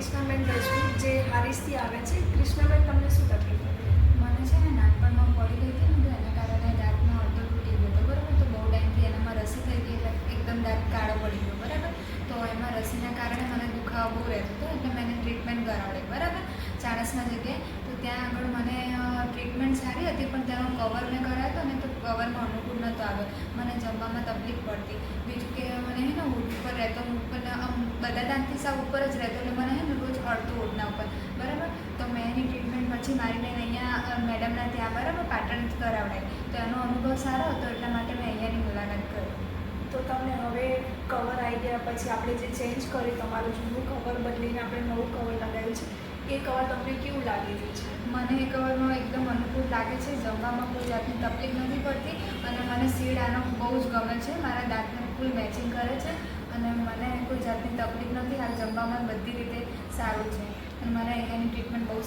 ક્રિષ્નાબેન રજપૂત જે હારીસથી આવે છે ક્રિષ્નાબેન તમને શું તકલીફ મને છે ને નાનપણમાં પડી ગઈ હતી ને એના કારણે દાંતનો અડધો તૂટી ગયો હતો, બરાબર? તો બહુ ટાઈમથી એનામાં રસી થઈ ગઈ એટલે એકદમ દાંત કાળો પડી ગયો, બરાબર? તો એમાં રસીના કારણે મને દુખાવો બહુ રહેતો હતો, એટલે મેં ટ્રીટમેન્ટ કરાવડી બરાબર? ચાણસના જગ્યાએ, તો ત્યાં આગળ મને ટ્રીટમેન્ટ સારી હતી, પણ તેનો કવર મેં કરાવ્યો હતો ને, તો કવરમાં અનુકૂળ નહોતો આવ્યો. મને જમવામાં તકલીફ પડતી. બીજું કે મને રહેતો હું પણ બધા દાંતથી સાવ ઉપર જ રહેતો એટલે મને હે ને રોજ અડતું ઊંટના ઉપર. બરાબર? તો મેં એની ટ્રીટમેન્ટ પછી મારી મેં અહીંયા મેડમના ત્યાં બરાબર પાટણથી કરાવડાય તો એનો અનુભવ સારો હતો એટલા માટે મેં અહીંયાની મુલાકાત કરી. તો તમને હવે કવર આવી ગયા પછી આપણે જે ચેન્જ કર્યું તમારું જૂનું કવર બદલીને આપણે નવું કવર લગાવ્યું છે એ કવર તમને કેવું લાગી રહ્યું છે? મને એ કવરમાં એકદમ અનુકૂળ લાગે છે જમવામાં કોઈ જાતની તકલીફ નથી પડતી અને મને સીડ આનો બહુ જ ગમે છે મારા દાંતને ફૂલ મેચિંગ કરે છે. અને મને કોઈ જાતની તકલીફ નથી. આ જમવામાં બધી રીતે સારું છે. અને મને અહીંયાની ટ્રીટમેન્ટ બહુ